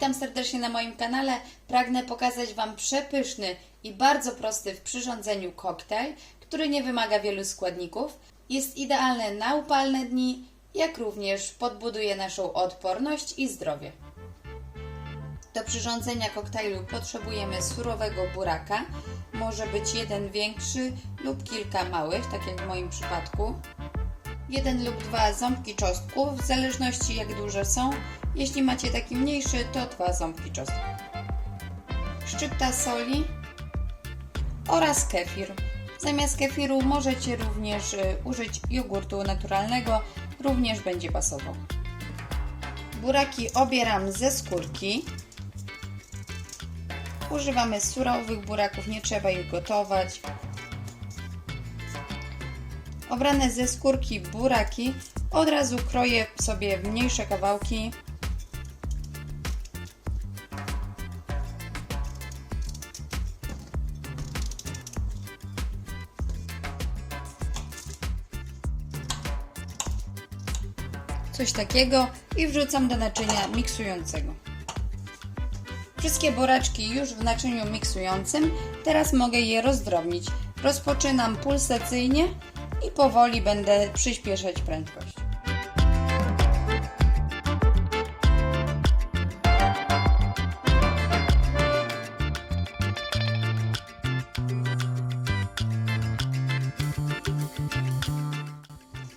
Witam serdecznie na moim kanale. Pragnę pokazać Wam przepyszny i bardzo prosty w przyrządzeniu koktajl, który nie wymaga wielu składników. Jest idealny na upalne dni, jak również podbuduje naszą odporność i zdrowie. Do przyrządzenia koktajlu potrzebujemy surowego buraka. Może być jeden większy lub kilka małych, tak jak w moim przypadku. Jeden lub dwa ząbki czosnku, w zależności jak duże są. Jeśli macie taki mniejszy, to dwa ząbki czosnku. Szczypta soli oraz kefir. Zamiast kefiru możecie również y, użyć jogurtu naturalnego, również będzie pasował. Buraki obieram ze skórki. Używamy surowych buraków, nie trzeba ich gotować. Obrane ze skórki buraki od razu kroję sobie w mniejsze kawałki. Coś takiego i wrzucam do naczynia miksującego. Wszystkie buraczki już w naczyniu miksującym. Teraz mogę je rozdrobnić. Rozpoczynam pulsacyjnie i powoli będę przyspieszać prędkość.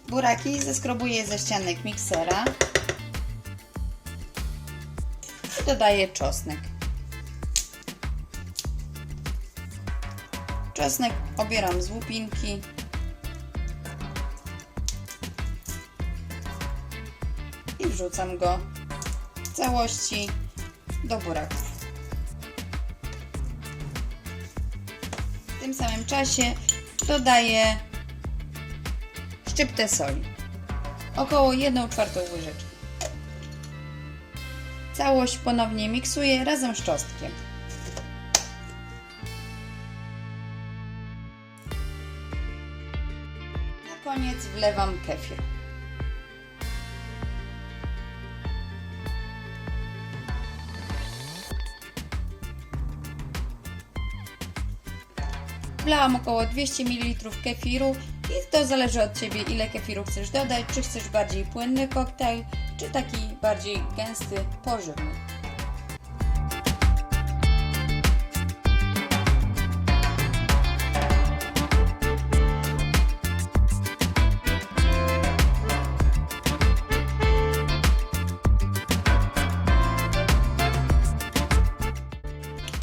Buraki zeskrobuję ze ścianek miksera i dodaję czosnek. Czosnek obieram z łupinki. I wrzucam go w całości do buraków. W tym samym czasie dodaję szczyptę soli. Około 1 czwartą łyżeczki. Całość ponownie miksuję razem z czosnkiem. Na koniec wlewam kefir. Wlałam około 200 ml kefiru i to zależy od Ciebie ile kefiru chcesz dodać, czy chcesz bardziej płynny koktajl, czy taki bardziej gęsty, pożywny.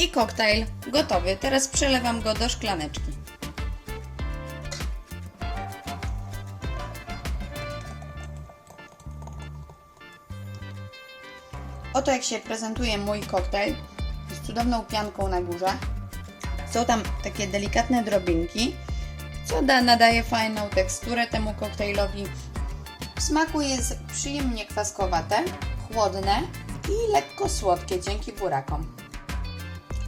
I koktajl gotowy. Teraz przelewam go do szklaneczki. Oto jak się prezentuje mój koktajl z cudowną pianką na górze. Są tam takie delikatne drobinki, co da, nadaje fajną teksturę temu koktajlowi. W smaku jest przyjemnie kwaskowate, chłodne i lekko słodkie dzięki burakom.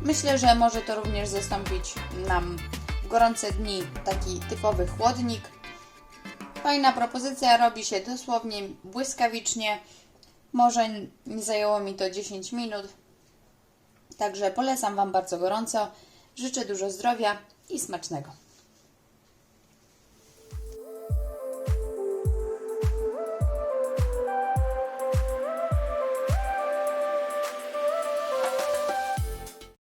Myślę, że może to również zastąpić nam w gorące dni taki typowy chłodnik. Fajna propozycja, robi się dosłownie błyskawicznie. Może nie zajęło mi to 10 minut. Także polecam Wam bardzo gorąco. Życzę dużo zdrowia i smacznego.